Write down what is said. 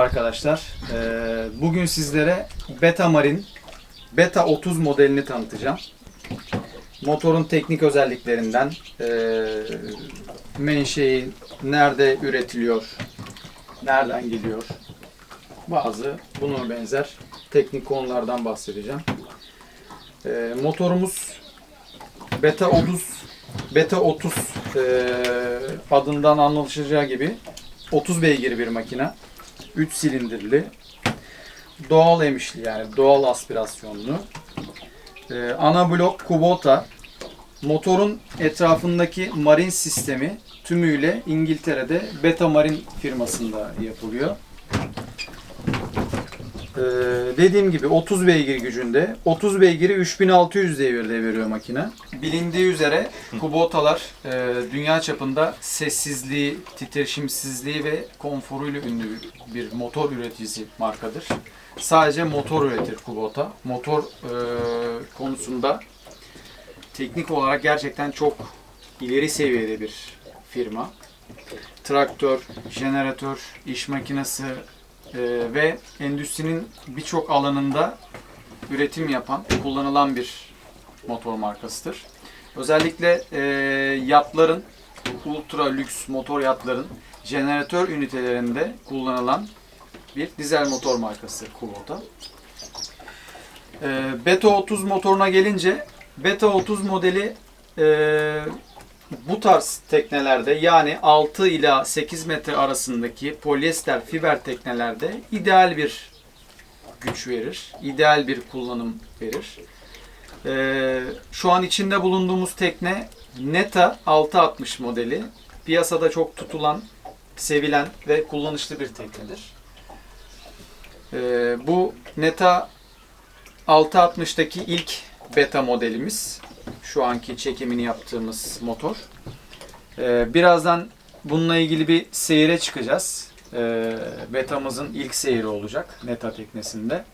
arkadaşlar. Ee, bugün sizlere Beta Marine Beta 30 modelini tanıtacağım. Motorun teknik özelliklerinden, ee, menşei, nerede üretiliyor, nereden geliyor, bazı buna benzer teknik konulardan bahsedeceğim. Ee, motorumuz Beta 30 Beta 30 ee, adından anlaşılacağı gibi 30 beygir bir makine. 3 silindirli. Doğal emişli yani doğal aspirasyonlu. Ee, ana blok Kubota. Motorun etrafındaki marin sistemi tümüyle İngiltere'de Beta Marine firmasında yapılıyor. Ee, dediğim gibi 30 beygir gücünde. 30 beygiri 3600 devirde veriyor makine. Bilindiği üzere Kubotalar e, dünya çapında sessizliği, titreşimsizliği ve konforuyla ünlü bir motor üreticisi markadır. Sadece motor üretir Kubota. Motor e, konusunda teknik olarak gerçekten çok ileri seviyede bir firma. Traktör, jeneratör, iş makinesi, ee, ve endüstrinin birçok alanında üretim yapan, kullanılan bir motor markasıdır. Özellikle e, yatların, ultra lüks motor yatların jeneratör ünitelerinde kullanılan bir dizel motor markası Kubota. E, Beta 30 motoruna gelince Beta 30 modeli e, bu tarz teknelerde yani 6 ila 8 metre arasındaki polyester fiber teknelerde ideal bir güç verir. ideal bir kullanım verir. Ee, şu an içinde bulunduğumuz tekne Neta 660 modeli. Piyasada çok tutulan, sevilen ve kullanışlı bir teknedir. Ee, bu Neta 660'daki ilk beta modelimiz şu anki çekimini yaptığımız motor. Ee, birazdan bununla ilgili bir seyire çıkacağız. Ee, betamızın ilk seyri olacak Neta teknesinde.